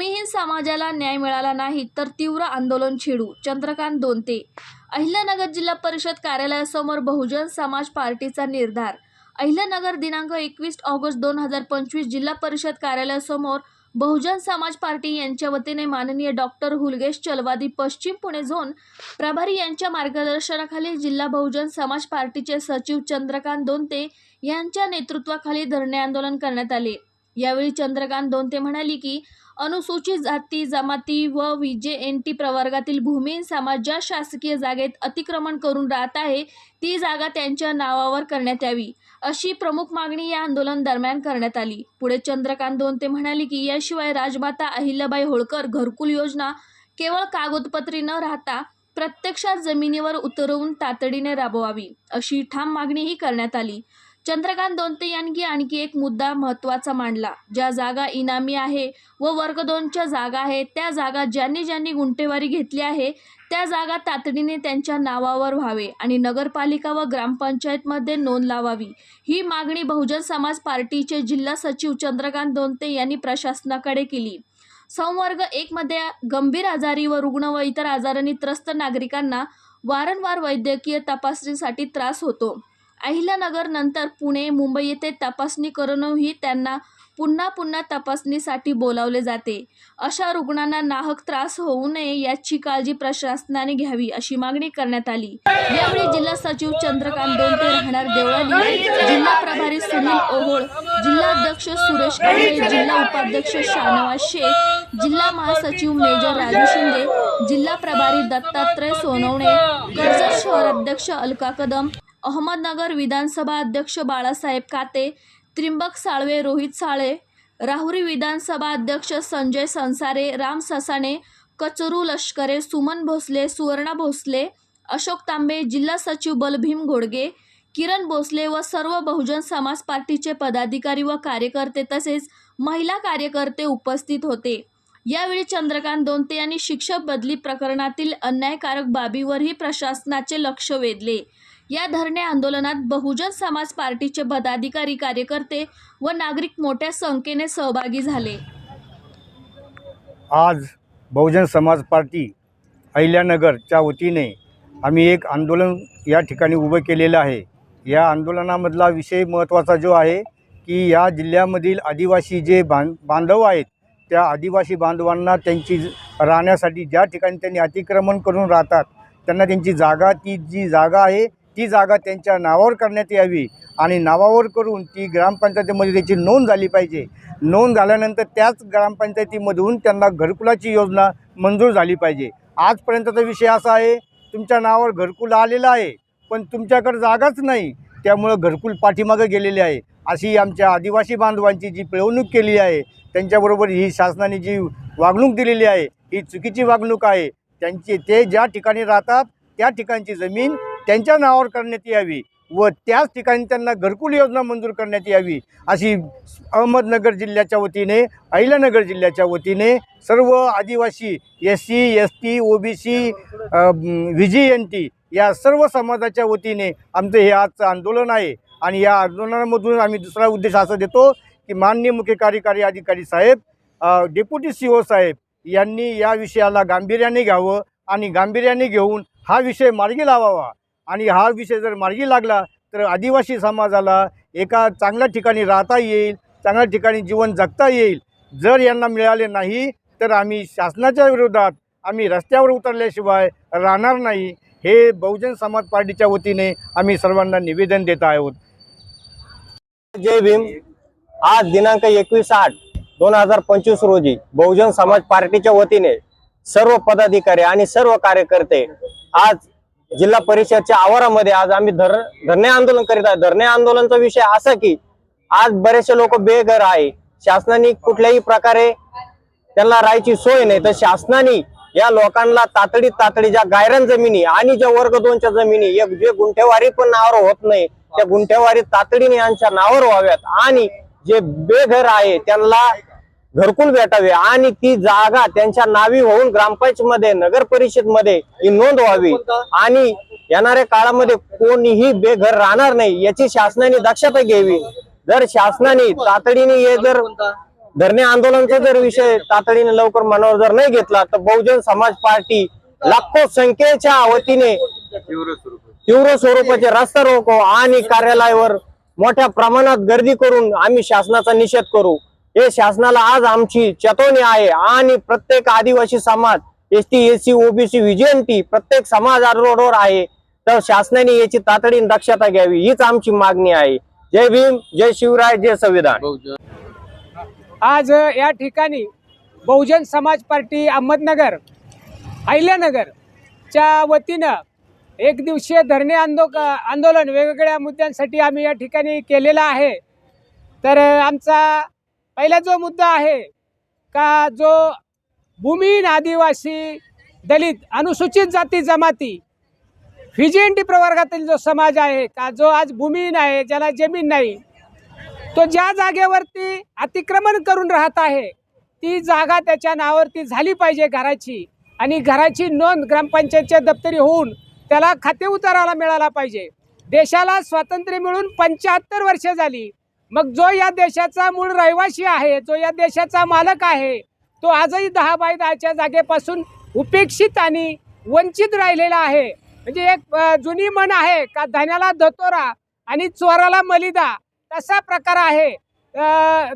भूमिहीन समाजाला न्याय मिळाला नाही तर तीव्र आंदोलन छेडू. चंद्रकांत दोनते. अहिल्यानगर जिल्हा परिषद कार्यालयासमोर बहुजन समाज पार्टीचा निर्धार. अहिल्यानगर दिनांक एकवीस ऑगस्ट दोन हजार पंचवीस जिल्हा परिषद कार्यालयासमोर बहुजन समाज पार्टी यांच्या वतीने माननीय डॉक्टर हुलगेश चलवादी पश्चिम पुणे झोन प्रभारी यांच्या मार्गदर्शनाखाली जिल्हा बहुजन समाज पार्टीचे सचिव चंद्रकांत दोनते यांच्या नेतृत्वाखाली धरणे आंदोलन करण्यात आले. यावेळी चंद्रकांत दोनते म्हणाले की अनुसूचित जाती जमाती व विजे एन टी प्रवर्गातील भूमिहीन समाज ज्या शासकीय जागेत अतिक्रमण करून राहत आहे ती जागा त्यांच्या नावावर करण्यात यावी अशी प्रमुख मागणी या आंदोलन दरम्यान करण्यात आली. पुढे चंद्रकांत दोनते म्हणाले की याशिवाय राजमाता अहिल्याबाई होळकर घरकुल योजना केवळ कागदपत्री न राहता प्रत्यक्षात जमिनीवर उतरवून तातडीने राबवावी अशी ठाम मागणीही करण्यात आली. चंद्रकांत दोनते यांनी आणखी एक मुद्दा महत्त्वाचा मांडला. ज्या जागा इनामी आहे व वर्ग दोनच्या जागा आहेत त्या जागा ज्यांनी ज्यांनी गुंठेवारी घेतली आहे त्या जागा तातडीने त्यांच्या नावावर व्हावे आणि नगरपालिका व ग्रामपंचायतमध्ये नोंद लावावी. ही मागणी बहुजन समाज पार्टीचे जिल्हा सचिव चंद्रकांत दोनते यांनी प्रशासनाकडे केली. संवर्ग एकमध्ये गंभीर आजारी व रुग्ण व इतर आजारांनी त्रस्त नागरिकांना वारंवार वैद्यकीय तपासणीसाठी त्रास होतो. अहिल्यानगर नंतर पुणे मुंबई येथे तपासणी करूनही त्यांना पुन्हा पुन्हा तपासणीसाठी बोलावले जाते. अशा रुग्णांना नाहक त्रास होऊ नये याची काळजी प्रशासनाने घ्यावी अशी मागणी करण्यात आली. यावेळी जिल्हा सचिव चंद्रकांत दोनते राहणार देवळाली जिल्हा प्रभारी सुनील ओहोळ जिल्हाध्यक्ष सुरेश कांबळे जिल्हा उपाध्यक्ष शानवाज शेख जिल्हा महासचिव मेजर राजू शिंदे जिल्हा प्रभारी दत्तात्रय सोनवणे कर्जत शहर अध्यक्ष अलका कदम अहमदनगर विधानसभा अध्यक्ष बाळासाहेब काते त्रिंबक साळवे रोहित साळे राहुरी विधानसभा अध्यक्ष संजय संसारे राम ससाणे कचरू लष्करे सुमन भोसले सुवर्णा भोसले अशोक तांबे जिल्हा सचिव बलभीम घोडगे किरण भोसले व सर्व बहुजन समाज पार्टीचे पदाधिकारी व कार्यकर्ते तसेच महिला कार्यकर्ते उपस्थित होते. यावेळी चंद्रकांत दोनते यांनी शिक्षक बदली प्रकरणातील अन्यायकारक बाबीवरही प्रशासनाचे लक्ष वेधले. या धरणे आंदोलनात बहुजन समाज पार्टीचे पदाधिकारी कार्यकर्ते व नागरिक मोठ्या संख्येने सहभागी झाले. आज बहुजन समाज पार्टी अहिल्यानगरच्या वतीने आम्ही एक आंदोलन या ठिकाणी उभं केलेलं आहे. या आंदोलनामधला विषय महत्त्वाचा जो आहे की या जिल्ह्यामधील आदिवासी जे बां बांधव आहेत त्या आदिवासी बांधवांना त्यांची राहण्यासाठी ज्या ठिकाणी त्यांनी अतिक्रमण करून राहतात त्यांना त्यांची जागा ती जी जागा आहे ती जागा त्यांच्या नावावर करण्यात यावी आणि नावावर करून ती ग्रामपंचायतीमध्ये त्याची नोंद झाली पाहिजे. नोंद झाल्यानंतर त्याच ग्रामपंचायतीमधून त्यांना घरकुलाची योजना मंजूर झाली पाहिजे. आजपर्यंतचा विषय असा आहे तुमच्या नावावर घरकुल आलेला आहे पण तुमच्याकडे जागाच नाही त्यामुळं घरकुल पाठीमागं गेलेले आहे. अशी आमच्या आदिवासी बांधवांची जी पिळवणूक केली आहे त्यांच्याबरोबर ही शासनाने जी वागणूक दिलेली आहे ही चुकीची वागणूक आहे. त्यांची ते ज्या ठिकाणी राहतात त्या ठिकाणची जमीन त्यांच्या नावावर करण्यात यावी व त्याच ठिकाणी त्यांना घरकुल योजना मंजूर करण्यात यावी अशी अहमदनगर जिल्ह्याच्या वतीने अहिल्यानगर जिल्ह्याच्या वतीने सर्व आदिवासी S C S T O B C V J N T या सर्व समाजाच्या वतीने आमचं हे आजचं आंदोलन आहे. आणि या आंदोलनामधून आम्ही दुसरा उद्देश असा देतो की माननीय मुख्य कार्यकारी अधिकारी साहेब डेप्युटी सी ओ साहेब यांनी या विषयाला गांभीर्याने घ्यावं आणि गांभीर्याने घेऊन हा विषय मार्गी लावावा. आणि हा विषय जर मार्गी लागला तर आदिवासी समाजाला एका चांगल्या ठिकाणी राहता येईल चांगल्या ठिकाणी जीवन जगता येईल. जर यांना मिळाले नाही तर आम्ही शासनाच्या विरोधात आम्ही रस्त्यावर उतरल्याशिवाय राहणार नाही. हे बहुजन समाज पार्टीच्या वतीने आम्ही सर्वांना निवेदन देत आहोत. जय भीम. आज दिनांक एकवीस आठ दोन हजार पंचवीस रोजी बहुजन समाज पार्टीच्या वतीने सर्व पदाधिकारी आणि सर्व कार्यकर्ते आज जिल्हा परिषदच्या आवारामध्ये आज आम्ही धर धरणे आंदोलन करीत आहे. धरणे आंदोलनचा विषय असा की आज बरेचसे लोक बेघर आहे. शासनाने कुठल्याही प्रकारे त्यांना राहायची सोय नाही. तर शासनाने या लोकांना तातडीत तातडी ज्या गायरन जमिनी आणि ज्या वर्ग दोनच्या जमिनी एक जे गुंठेवारी पण नावावर होत नाही त्या गुंठेवारी तातडीने यांच्या नावावर व्हाव्यात. आणि जे बेघर आहे त्यांना घरकुल भेटावे आणि ती जागा त्यांच्या नावी होऊन ग्रामपंचायत मध्ये नगर परिषदमध्ये ही नोंद व्हावी. आणि येणाऱ्या काळामध्ये कोणीही बेघर राहणार नाही याची शासनाने दक्षता घ्यावी. जर शासनाने तातडीने हे जर धरणे आंदोलनचा जर विषय तातडीने लवकर मनावर जर नाही घेतला तर बहुजन समाज पार्टी लाखो संख्येच्या वतीने तीव्र स्वरूपाचे रस्ता रोको आणि कार्यालयावर मोठ्या प्रमाणात गर्दी करून आम्ही शासनाचा निषेध करू. हे शासनाला आज आमची चेतवणी आहे आणि प्रत्येक आदिवासी समाज S T S C OBC विजयंती प्रत्येक समाज रोडवर आहे. तर शासनाने याची तातडीने दक्षता घ्यावी हीच आमची मागणी आहे. जय भीम जय शिवराय जय संविधान. आज या ठिकाणी बहुजन समाज पार्टी अहमदनगर अहिल्यानगरच्या वतीनं एक दिवसीय धरणे आंदो आंदोलन वेगवेगळ्या मुद्द्यांसाठी आम्ही या ठिकाणी केलेलं आहे. तर आमचा पहिला जो मुद्दा आहे का जो भूमिहीन आदिवासी दलित अनुसूचित जाती जमाती व्हिजेंटी प्रवर्गातील जो समाज आहे का जो आज भूमिहीन आहे ज्याला जमीन नाही तो ज्या जागेवरती अतिक्रमण करून राहत आहे ती जागा त्याच्या नावावरती झाली पाहिजे घराची. आणि घराची नोंद ग्रामपंचायतच्या दप्तरी होऊन त्याला खाते उतारायला मिळाला पाहिजे. देशाला स्वातंत्र्य मिळून पंच्याहत्तर वर्षे झाली. मग जो या देशाचा मूळ रहिवासी आहे जो या देशाचा मालक आहे तो आजही दहा बाय दहाच्या जागेपासून उपेक्षित आणि वंचित राहिलेला आहे. म्हणजे एक जुनी म्हण आहे का धन्याला धतोरा आणि चोराला मलिदा तसा प्रकार आहे.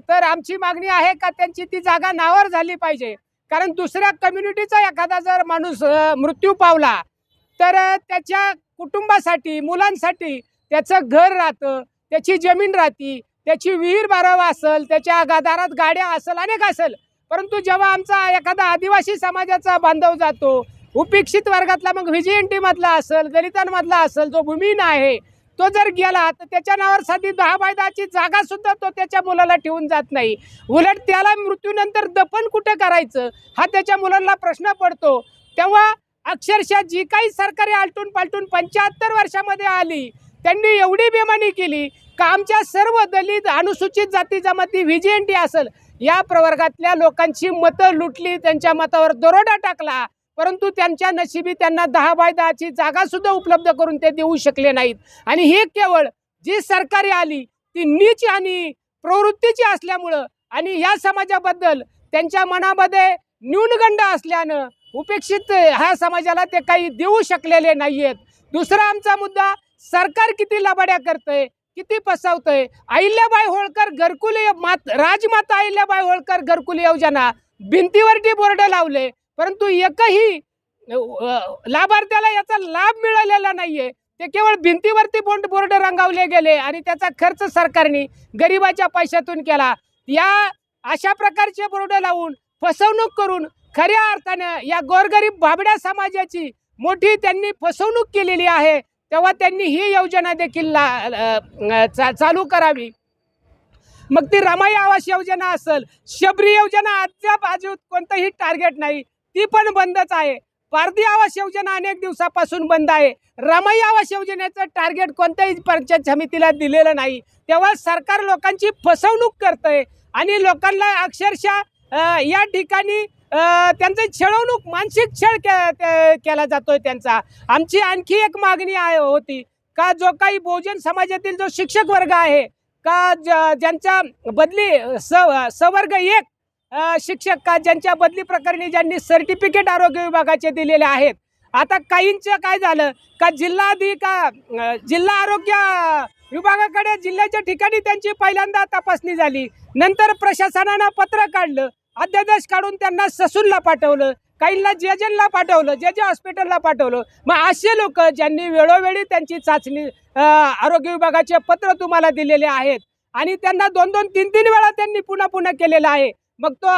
तर आमची मागणी आहे का त्यांची ती जागा नावर झाली पाहिजे. कारण दुसऱ्या कम्युनिटीचा एखादा जर माणूस मृत्यू पावला तर त्याच्या कुटुंबासाठी मुलांसाठी त्याचं घर राहतं त्याची जमीन राहती त्याची विहीर बारावा असेल त्याच्या गदारात गाड्या असेल अनेक असेल. परंतु जेव्हा आमचा एखादा आदिवासी समाजाचा बांधव जातो उपेक्षित वर्गातला मग व्हिजीएनटी मधला असेल दलितांमधला असेल जो भूमिहीन आहे तो जर गेला तर त्याच्या नावावर साधी दहा बाय दहाची जागा सुद्धा तो त्याच्या मुलाला ठेवून जात नाही. उलट त्याला मृत्यूनंतर दफन कुठे करायचं हा त्याच्या मुलांना प्रश्न पडतो. तेव्हा अक्षरशः जी काही सरकारी आलटून पालटून पंच्याहत्तर वर्षामध्ये आली त्यांनी एवढी बेमानी केली का आमच्या सर्व दलित अनुसूचित जाती जमाती व्हिजीएनटी असेल? या प्रवर्गातल्या लोकांची मतं लुटली त्यांच्या मतावर दरोडा टाकला. परंतु त्यांच्या नशिबी त्यांना दहा बाय दहाची जागासुद्धा उपलब्ध करून ते देऊ शकले नाहीत. आणि हे केवळ जी सरकारी आली ती नीच आणि प्रवृत्तीची असल्यामुळं आणि या समाजाबद्दल त्यांच्या मनामध्ये न्यूनगंड असल्यानं उपेक्षित ह्या समाजाला ते काही देऊ शकलेले नाही आहेत दुसरा आमचा मुद्दा सरकार किती लबाड्या करतंय? किती पसावतंय अहिल्याबाई होळकर घरकुल मात राजमाता अहिल्याबाई होळकर घरकुल योजना भिंतीवरती बोर्ड लावले परंतु एकही लाभार्थ्याला याचा लाभ मिळालेला नाहीये. ते केवळ भिंतीवरती बोंड बोर्ड रंगावले गेले आणि त्याचा खर्च सरकारने गरिबाच्या पैशातून केला. या अशा प्रकारचे बोर्ड लावून फसवणूक करून खऱ्या अर्थानं या गोरगरीब भाबड्या समाजाची मोठी त्यांनी फसवणूक केलेली आहे. तेव्हा त्यांनी ही योजना देखील ला चा चालू करावी. मग ती रमाई आवास योजना असेल शबरी योजना अद्याप अजून कोणतंही टार्गेट नाही ती पण बंदच आहे. पारधी आवास योजना अनेक दिवसापासून बंद आहे. रमाई आवास योजनेचं टार्गेट कोणत्याही पंचायत समितीला दिलेलं नाही. तेव्हा सरकार लोकांची फसवणूक करतंय आणि लोकांना अक्षरशः या ठिकाणी त्यांचं छळवणूक मानसिक छळ के ते- केला जातोय त्यांचा. आमची आणखी एक मागणी आहे होती. का जो काही बहुजन समाजातील जो शिक्षक वर्ग आहे का ज्यांच्या बदली स सवर्ग एक शिक्षक का ज्यांच्या बदली प्रकरणी ज्यांनी सर्टिफिकेट आरोग्य विभागाचे दिलेले आहेत. आता काहींचं काय झालं? का जिल्हाधिका जिल्हा आरोग्य विभागाकडे जिल्ह्याच्या ठिकाणी त्यांची पहिल्यांदा तपासणी झाली. नंतर प्रशासनानं पत्र काढलं. अध्यादेश काढून त्यांना ससूनला पाठवलं काहींना जेजेनला पाठवलं जे जे हॉस्पिटलला पाठवलं. मग असे लोक ज्यांनी वेळोवेळी त्यांची चाचणी आरोग्य विभागाचे पत्र तुम्हाला दिलेले आहेत आणि त्यांना दोन दोन तीन तीन वेळा त्यांनी पुन्हा पुन्हा केलेला आहे. मग तो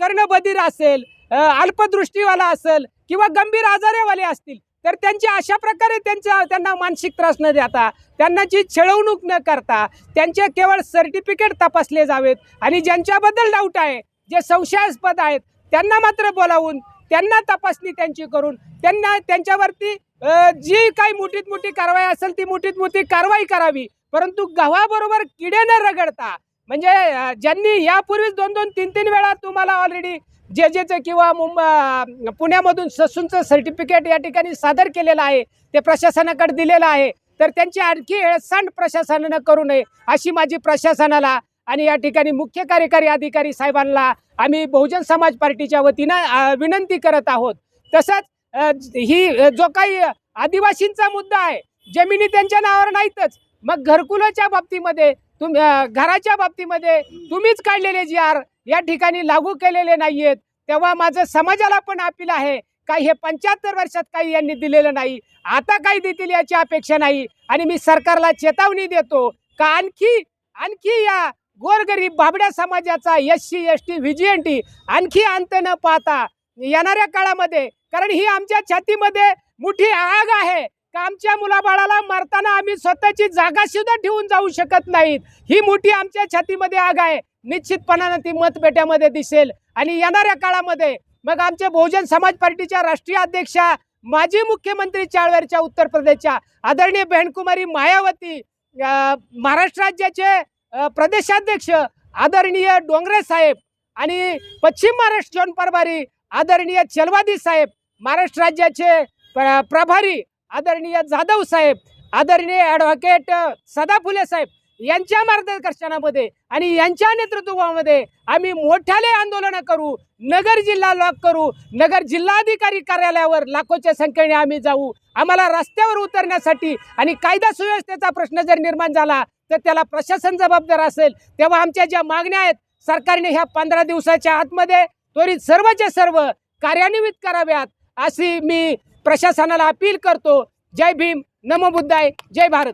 कर्णबधीर असेल अल्पदृष्टीवाला असेल किंवा गंभीर आजारेवाले असतील तर त्यांची अशा प्रकारे त्यांचा त्यांना मानसिक त्रास न देता त्यांनाची छळवणूक न करता त्यांचे केवळ सर्टिफिकेट तपासले जावेत आणि ज्यांच्याबद्दल डाऊट आहे जे संशयास्पद आहेत त्यांना मात्र बोलावून त्यांना तपासणी त्यांची करून त्यांना त्यांच्यावरती जी काही मोठीत मोठी कारवाई असेल ती मोठीत मोठी कारवाई करावी. परंतु गव्हाबरोबर किडे न रगडता म्हणजे ज्यांनी यापूर्वीच दोन दोन तीन तीन वेळा तुम्हाला ऑलरेडी जे जेचं किंवा मुंबई पुण्यामधून ससूंचं सर्टिफिकेट या ठिकाणी सादर केलेलं आहे. ते प्रशासनाकडे दिलेलं आहे. तर त्यांची आणखी हेळसांड प्रशासनानं करू नये अशी माझी प्रशासनाला आणि या ठिकाणी मुख्य कार्यकारी अधिकारी साहेबांना आम्ही बहुजन समाज पार्टीच्या वतीनं विनंती करत आहोत. तसंच ही जो काही आदिवासींचा मुद्दा आहे जमिनी त्यांच्या नावावर नाहीतच. मग घरकुलाच्या बाबतीमध्ये तुम घराच्या बाबतीमध्ये तुम्हीच काढलेले जी आर या ठिकाणी लागू केलेले नाहीयेत. तेव्हा माझं समाजाला पण अपील आहे. काही हे पंच्याहत्तर वर्षात काही यांनी दिलेलं नाही. आता काही देतील याची अपेक्षा नाही. आणि मी सरकारला चेतावणी देतो का आणखी आणखी या गोरगरीब बाबड्या समाजाचा S C S T V J N T आणखी अंत न पाहता येणाऱ्या काळामध्ये कारण ही आमच्या छातीमध्ये मोठी आग आहे. का आमच्या मुलाबाळाला मारताना आम्ही स्वतःची जागा सुद्धा ठेवून जाऊ शकत नाहीत. ही मोठी आमच्या छातीमध्ये आग आहे. निश्चितपणानं ती मतपेट्यामध्ये दिसेल. आणि येणाऱ्या काळामध्ये मग आमचे बहुजन समाज पार्टीच्या राष्ट्रीय अध्यक्षा माजी मुख्यमंत्री चाळवेरच्या उत्तर प्रदेशच्या आदरणीय बहनकुमारी मायावती महाराष्ट्र राज्याचे प्रदेशाध्यक्ष आदरणीय डोंगरे साहेब आणि पश्चिम महाराष्ट्र झोन प्रभारी आदरणीय चलवादी साहेब महाराष्ट्र राज्याचे प्रभारी आदरणीय जाधव साहेब आदरणीय ॲडव्होकेट सदा फुले साहेब. यांच्या मार्गदर्शनामध्ये आणि यांच्या नेतृत्वामध्ये आम्ही मोठ्याले आंदोलनं करू नगर जिल्हा लॉक करू नगर जिल्हाधिकारी कार्यालयावर लाखोच्या संख्येने आम्ही जाऊ. आम्हाला रस्त्यावर उतरण्यासाठी आणि कायदा सुव्यवस्थेचा प्रश्न जर निर्माण झाला तर त्याला प्रशासन जबाबदार असेल. तेव्हा आमच्या ज्या मागण्या आहेत सरकारने ह्या पंधरा दिवसाच्या आतमध्ये त्वरित सर्वच्या सर्व कार्यान्वित कराव्यात अशी मी प्रशासनाला अपील करतो. जय भीम. नमो बुद्धाय. जय भारत.